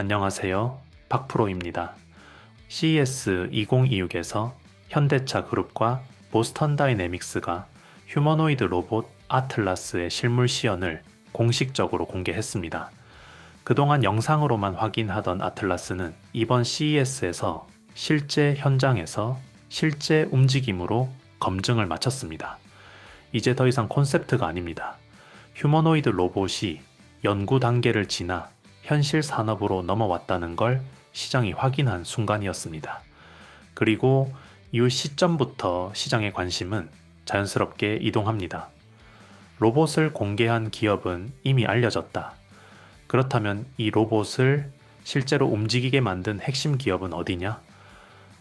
안녕하세요. 박프로입니다. CES 2026에서 현대차 그룹과 보스턴 다이내믹스가 휴머노이드 로봇 아틀라스의 실물 시연을 공식적으로 공개했습니다. 그동안 영상으로만 확인하던 아틀라스는 이번 CES에서 실제 현장에서 실제 움직임으로 검증을 마쳤습니다. 이제 더 이상 콘셉트가 아닙니다. 휴머노이드 로봇이 연구 단계를 지나 현실 산업으로 넘어왔다는 걸 시장이 확인한 순간이었습니다. 그리고 이후 시점부터 시장의 관심은 자연스럽게 이동합니다. 로봇을 공개한 기업은 이미 알려졌다. 그렇다면 이 로봇을 실제로 움직이게 만든 핵심 기업은 어디냐?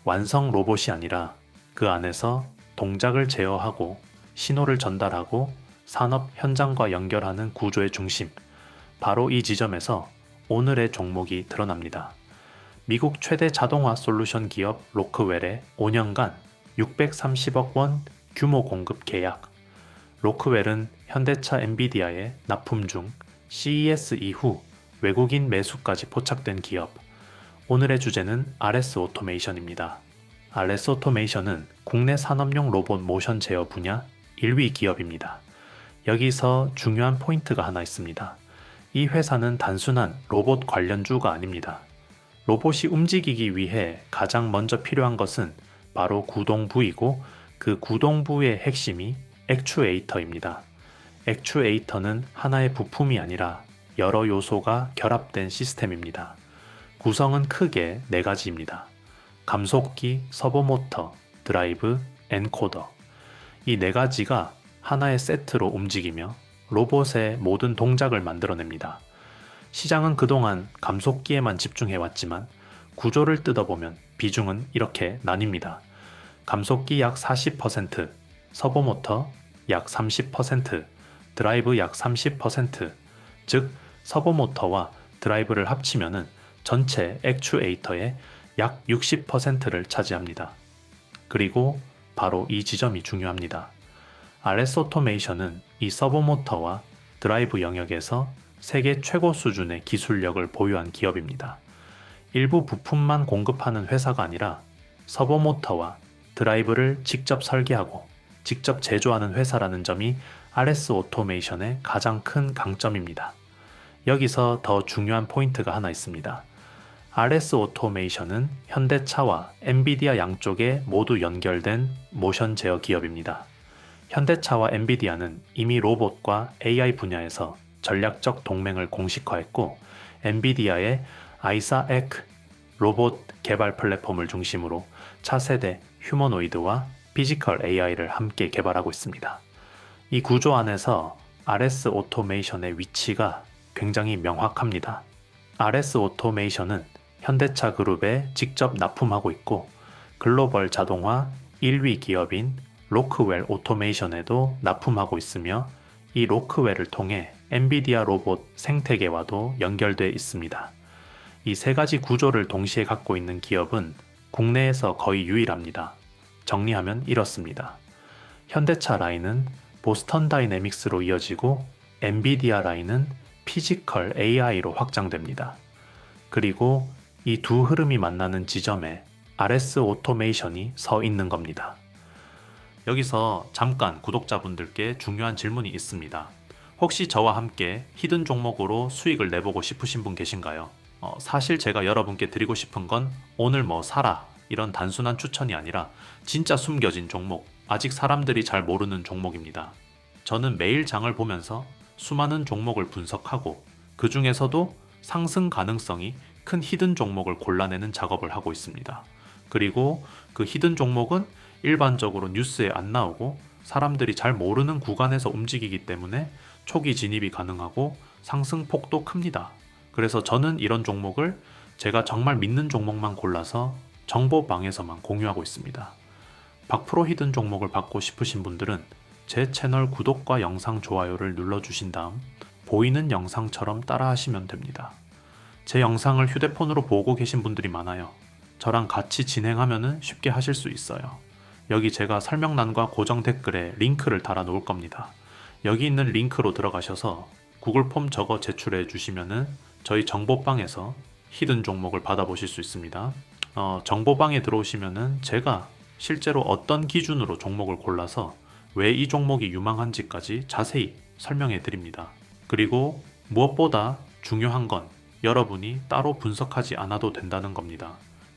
완성 로봇이 아니라 그 안에서 동작을 제어하고 신호를 전달하고 산업 현장과 연결하는 구조의 중심, 바로 이 지점에서 오늘의 종목이 드러납니다. 미국 최대 자동화 솔루션 기업 로크웰의 5년간 630억 원 규모 공급 계약. 로크웰은 현대차 엔비디아의 납품 중 CES 이후 외국인 매수까지 포착된 기업. 오늘의 주제는 RS 오토메이션입니다. RS 오토메이션은 국내 산업용 로봇 모션 제어 분야 1위 기업입니다. 여기서 중요한 포인트가 하나 있습니다. 이 회사는 단순한 로봇 관련주가 아닙니다. 로봇이 움직이기 위해 가장 먼저 필요한 것은 바로 구동부이고 그 구동부의 핵심이 액추에이터입니다. 액추에이터는 하나의 부품이 아니라 여러 요소가 결합된 시스템입니다. 구성은 크게 네 가지입니다. 감속기, 서버모터, 드라이브, 엔코더. 이 네 가지가 하나의 세트로 움직이며 로봇의 모든 동작을 만들어냅니다. 시장은 그동안 감속기에만 집중해왔지만 구조를 뜯어보면 비중은 이렇게 나뉩니다. 감속기 약 40%, 서버모터 약 30%, 드라이브 약 30%, 즉 서버모터와 드라이브를 합치면은 전체 액추에이터의 약 60%를 차지합니다. 그리고 바로 이 지점이 중요합니다. RS 오토메이션은 이 서버모터와 드라이브 영역에서 세계 최고 수준의 기술력을 보유한 기업입니다. 일부 부품만 공급하는 회사가 아니라 서버모터와 드라이브를 직접 설계하고 직접 제조하는 회사라는 점이 RS 오토메이션의 가장 큰 강점입니다. 여기서 더 중요한 포인트가 하나 있습니다. RS 오토메이션은 현대차와 엔비디아 양쪽에 모두 연결된 모션 제어 기업입니다. 현대차와 엔비디아는 이미 로봇과 AI 분야에서 전략적 동맹을 공식화했고 엔비디아의 아이사 에크 로봇 개발 플랫폼을 중심으로 차세대 휴머노이드와 피지컬 AI를 함께 개발하고 있습니다. 이 구조 안에서 RS 오토메이션의 위치가 굉장히 명확합니다. RS 오토메이션은 현대차 그룹에 직접 납품하고 있고 글로벌 자동화 1위 기업인 로크웰 오토메이션에도 납품하고 있으며 이 로크웰을 통해 엔비디아 로봇 생태계와도 연결돼 있습니다. 이 세 가지 구조를 동시에 갖고 있는 기업은 국내에서 거의 유일합니다. 정리하면 이렇습니다. 현대차 라인은 보스턴 다이내믹스로 이어지고 엔비디아 라인은 피지컬 AI로 확장됩니다. 그리고 이 두 흐름이 만나는 지점에 RS 오토메이션이 서 있는 겁니다. 여기서 잠깐 구독자분들께 중요한 질문이 있습니다. 혹시 저와 함께 히든 종목으로 수익을 내보고 싶으신 분 계신가요? 어, 사실 제가 여러분께 드리고 싶은 건 오늘 뭐 사라 이런 단순한 추천이 아니라 진짜 숨겨진 종목, 아직 사람들이 잘 모르는 종목입니다. 저는 매일 장을 보면서 수많은 종목을 분석하고 그 중에서도 상승 가능성이 큰 히든 종목을 골라내는 작업을 하고 있습니다. 그리고 그 히든 종목은 일반적으로 뉴스에 안 나오고 사람들이 잘 모르는 구간에서 움직이기 때문에 초기 진입이 가능하고 상승폭도 큽니다. 그래서 저는 이런 종목을 제가 정말 믿는 종목만 골라서 정보방에서만 공유하고 있습니다. 박프로 히든 종목을 받고 싶으신 분들은 제 채널 구독과 영상 좋아요를 눌러주신 다음 보이는 영상처럼 따라하시면 됩니다. 제 영상을 휴대폰으로 보고 계신 분들이 많아요. 저랑 같이 진행하면 쉽게 하실 수 있어요. 여기 제가 설명란과 고정 댓글에 링크를 달아 놓을 겁니다. 여기 있는 링크로 들어가셔서 구글 폼 적어 제출해 주시면은 저희 정보방에서 히든 종목을 받아보실 수 있습니다. 어, 정보방에 들어오시면은 제가 실제로 어떤 기준으로 종목을 골라서 왜 이 종목이 유망한지까지 자세히 설명해 드립니다. 그리고 무엇보다 중요한 건 여러분이 따로 분석하지 않아도 된다는 겁니다.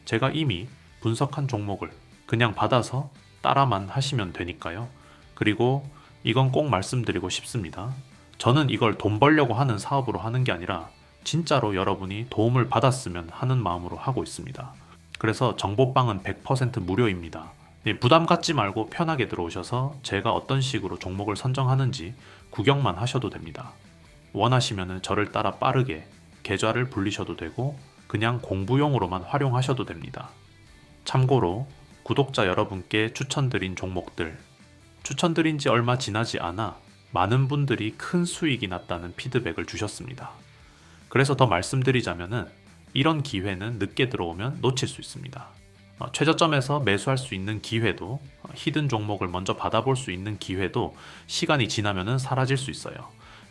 제가 이미 분석한 종목을 그냥 받아서 따라만 하시면 되니까요. 그리고 이건 꼭 말씀드리고 싶습니다. 저는 이걸 돈 벌려고 하는 사업으로 하는 게 아니라 진짜로 여러분이 도움을 받았으면 하는 마음으로 하고 있습니다. 그래서 정보방은 100% 무료입니다. 예, 부담 갖지 말고 편하게 들어오셔서 제가 어떤 식으로 종목을 선정하는지 구경만 하셔도 됩니다. 원하시면 저를 따라 빠르게 계좌를 불리셔도 되고 그냥 공부용으로만 활용하셔도 됩니다. 참고로 구독자 여러분께 추천드린 종목들 추천드린 지 얼마 지나지 않아 많은 분들이 큰 수익이 났다는 피드백을 주셨습니다. 그래서 더 말씀드리자면은 이런 기회는 늦게 들어오면 놓칠 수 있습니다. 어, 최저점에서 매수할 수 있는 기회도 어, 히든 종목을 먼저 받아볼 수 있는 기회도 시간이 지나면은 사라질 수 있어요.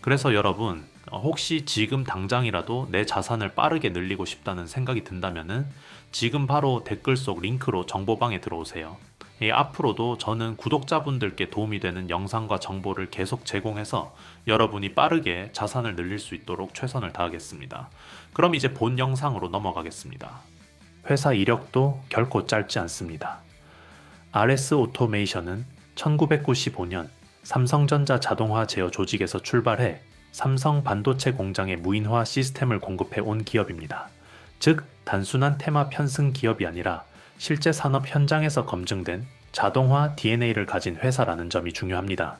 그래서 여러분 어, 혹시 지금 당장이라도 내 자산을 빠르게 늘리고 싶다는 생각이 든다면은 지금 바로 댓글 속 링크로 정보방에 들어오세요. 예, 앞으로도 저는 구독자분들께 도움이 되는 영상과 정보를 계속 제공해서 여러분이 빠르게 자산을 늘릴 수 있도록 최선을 다하겠습니다. 그럼 이제 본 영상으로 넘어가겠습니다. 회사 이력도 결코 짧지 않습니다. RS 오토메이션은 1995년 삼성전자 자동화 제어 조직에서 출발해 삼성 반도체 공장의 무인화 시스템을 공급해 온 기업입니다. 즉, 단순한 테마 편승 기업이 아니라 실제 산업 현장에서 검증된 자동화 DNA를 가진 회사라는 점이 중요합니다.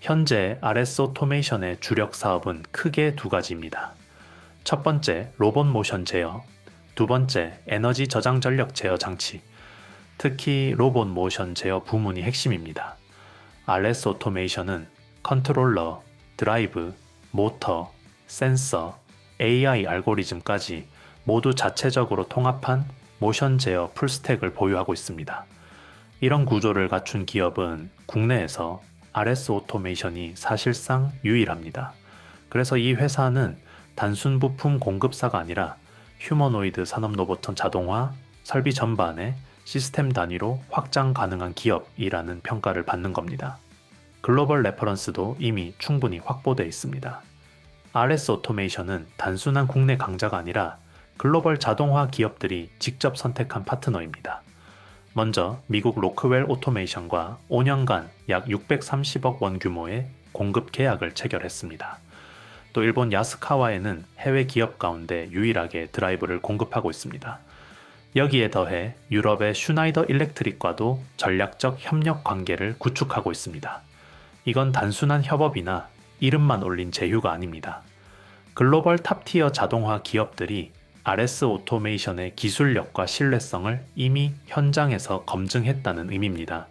현재 RS 오토메이션의 주력 사업은 크게 두 가지입니다. 첫 번째, 로봇 모션 제어. 두 번째, 에너지 저장 전력 제어 장치. 특히 로봇 모션 제어 부문이 핵심입니다. RS 오토메이션은 컨트롤러, 드라이브, 모터, 센서, AI 알고리즘까지 모두 자체적으로 통합한 모션 제어 풀스택을 보유하고 있습니다. 이런 구조를 갖춘 기업은 국내에서 RS 오토메이션이 사실상 유일합니다. 그래서 이 회사는 단순 부품 공급사가 아니라 휴머노이드 산업 로봇 자동화, 설비 전반에 시스템 단위로 확장 가능한 기업이라는 평가를 받는 겁니다. 글로벌 레퍼런스도 이미 충분히 확보되어 있습니다. RS 오토메이션은 단순한 국내 강자가 아니라 글로벌 자동화 기업들이 직접 선택한 파트너입니다. 먼저 미국 로크웰 오토메이션과 5년간 약 630억 원 규모의 공급 계약을 체결했습니다. 또 일본 야스카와에는 해외 기업 가운데 유일하게 드라이브를 공급하고 있습니다. 여기에 더해 유럽의 슈나이더 일렉트릭과도 전략적 협력 관계를 구축하고 있습니다. 이건 단순한 협업이나 이름만 올린 제휴가 아닙니다. 글로벌 탑티어 자동화 기업들이 RS 오토메이션의 기술력과 신뢰성을 이미 현장에서 검증했다는 의미입니다.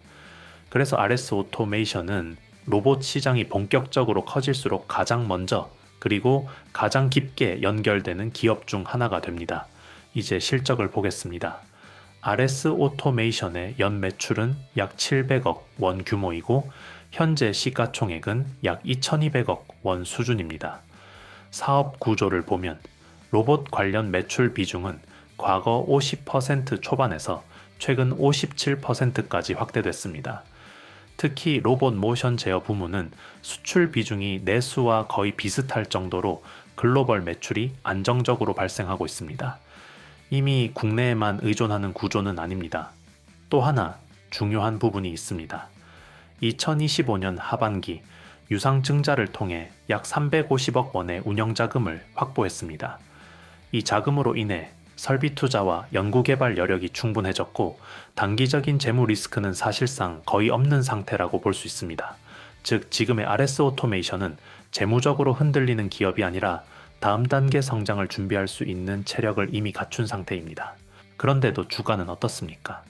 그래서 RS 오토메이션은 로봇 시장이 본격적으로 커질수록 가장 먼저 그리고 가장 깊게 연결되는 기업 중 하나가 됩니다. 이제 실적을 보겠습니다. RS 오토메이션의 연 매출은 약 700억 원 규모이고 현재 시가총액은 약 2200억 원 수준입니다. 사업 구조를 보면 로봇 관련 매출 비중은 과거 50% 초반에서 최근 57%까지 확대됐습니다. 특히 로봇 모션 제어 부문은 수출 비중이 내수와 거의 비슷할 정도로 글로벌 매출이 안정적으로 발생하고 있습니다. 이미 국내에만 의존하는 구조는 아닙니다. 또 하나 중요한 부분이 있습니다. 2025년 하반기 유상증자를 통해 약 350억 원의 운영 자금을 확보했습니다. 이 자금으로 인해 설비 투자와 연구개발 여력이 충분해졌고 단기적인 재무 리스크는 사실상 거의 없는 상태라고 볼 수 있습니다. 즉 지금의 RS 오토메이션은 재무적으로 흔들리는 기업이 아니라 다음 단계 성장을 준비할 수 있는 체력을 이미 갖춘 상태입니다. 그런데도 주가는 어떻습니까?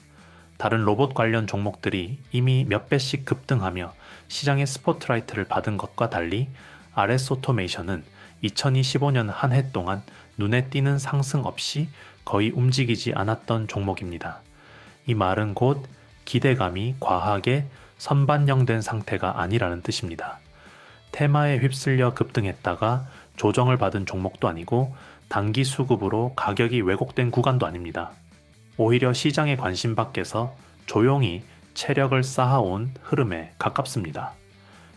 다른 로봇 관련 종목들이 이미 몇 배씩 급등하며 시장의 스포트라이트를 받은 것과 달리 RS 오토메이션은 2025년 한 해 동안 눈에 띄는 상승 없이 거의 움직이지 않았던 종목입니다. 이 말은 곧 기대감이 과하게 선반영된 상태가 아니라는 뜻입니다. 테마에 휩쓸려 급등했다가 조정을 받은 종목도 아니고 단기 수급으로 가격이 왜곡된 구간도 아닙니다. 오히려 시장의 관심 밖에서 조용히 체력을 쌓아온 흐름에 가깝습니다.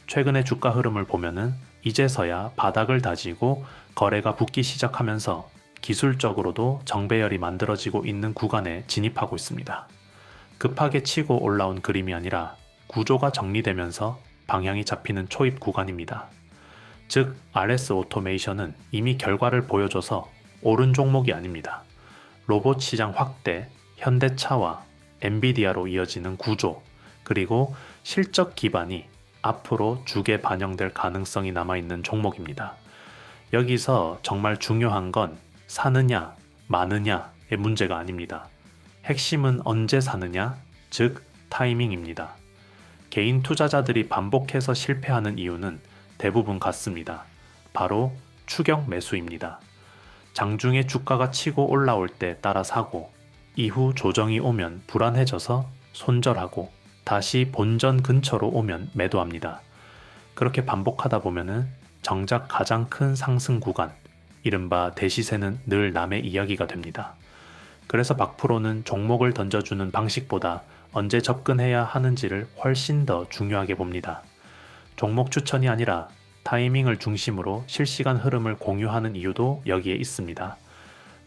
최근의 주가 흐름을 보면은 이제서야 바닥을 다지고 거래가 붙기 시작하면서 기술적으로도 정배열이 만들어지고 있는 구간에 진입하고 있습니다. 급하게 치고 올라온 그림이 아니라 구조가 정리되면서 방향이 잡히는 초입 구간입니다. 즉, RS 오토메이션은 이미 결과를 보여줘서 옳은 종목이 아닙니다. 로봇 시장 확대, 현대차와 엔비디아로 이어지는 구조, 그리고 실적 기반이 앞으로 주게 반영될 가능성이 남아있는 종목입니다. 여기서 정말 중요한 건 사느냐, 마느냐의 문제가 아닙니다. 핵심은 언제 사느냐, 즉 타이밍입니다. 개인 투자자들이 반복해서 실패하는 이유는 대부분 같습니다. 바로 추격 매수입니다. 장중에 주가가 치고 올라올 때 따라 사고, 이후 조정이 오면 불안해져서 손절하고, 다시 본전 근처로 오면 매도합니다. 그렇게 반복하다 보면은 정작 가장 큰 상승 구간, 이른바 대시세는 늘 남의 이야기가 됩니다. 그래서 박프로는 종목을 던져주는 방식보다 언제 접근해야 하는지를 훨씬 더 중요하게 봅니다. 종목 추천이 아니라 타이밍을 중심으로 실시간 흐름을 공유하는 이유도 여기에 있습니다.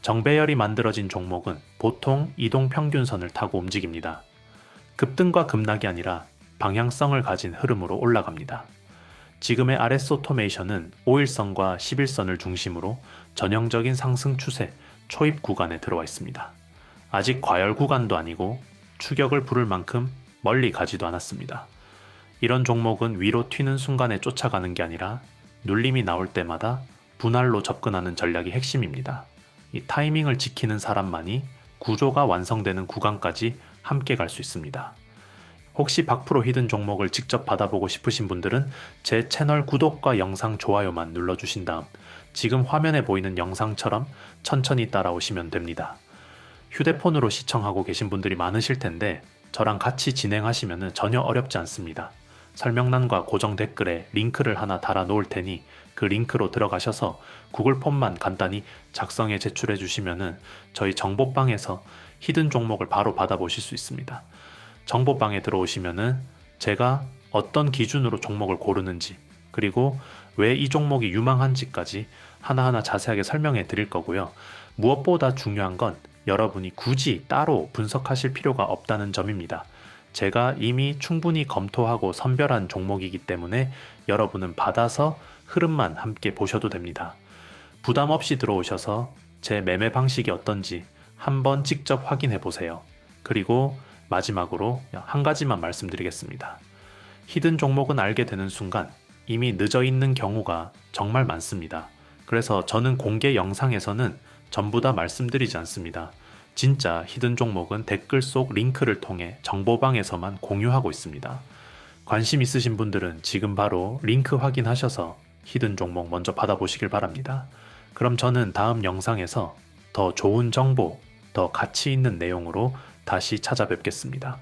정배열이 만들어진 종목은 보통 이동 평균선을 타고 움직입니다. 급등과 급락이 아니라 방향성을 가진 흐름으로 올라갑니다. 지금의 RS 오토메이션은 5일선과 11선을 중심으로 전형적인 상승 추세 초입 구간에 들어와 있습니다. 아직 과열 구간도 아니고 추격을 부를 만큼 멀리 가지도 않았습니다. 이런 종목은 위로 튀는 순간에 쫓아가는 게 아니라 눌림이 나올 때마다 분할로 접근하는 전략이 핵심입니다. 이 타이밍을 지키는 사람만이 구조가 완성되는 구간까지 함께 갈 수 있습니다. 혹시 박프로 히든 종목을 직접 받아보고 싶으신 분들은 제 채널 구독과 영상 좋아요만 눌러주신 다음 지금 화면에 보이는 영상처럼 천천히 따라오시면 됩니다. 휴대폰으로 시청하고 계신 분들이 많으실 텐데 저랑 같이 진행하시면 전혀 어렵지 않습니다. 설명란과 고정 댓글에 링크를 하나 달아 놓을 테니 그 링크로 들어가셔서 구글 폼만 간단히 작성해 제출해 주시면은 저희 정보방에서 히든 종목을 바로 받아보실 수 있습니다. 정보방에 들어오시면은 제가 어떤 기준으로 종목을 고르는지 그리고 왜 이 종목이 유망한지까지 하나하나 자세하게 설명해 드릴 거고요. 무엇보다 중요한 건 여러분이 굳이 따로 분석하실 필요가 없다는 점입니다. 제가 이미 충분히 검토하고 선별한 종목이기 때문에 여러분은 받아서 흐름만 함께 보셔도 됩니다. 부담 없이 들어오셔서 제 매매 방식이 어떤지 한번 직접 확인해 보세요. 그리고 마지막으로 한 가지만 말씀드리겠습니다. 히든 종목은 알게 되는 순간 이미 늦어 있는 경우가 정말 많습니다. 그래서 저는 공개 영상에서는 전부 다 말씀드리지 않습니다. 진짜 히든 종목은 댓글 속 링크를 통해 정보방에서만 공유하고 있습니다. 관심 있으신 분들은 지금 바로 링크 확인하셔서 히든 종목 먼저 받아보시길 바랍니다. 그럼 저는 다음 영상에서 더 좋은 정보, 더 가치 있는 내용으로 다시 찾아뵙겠습니다.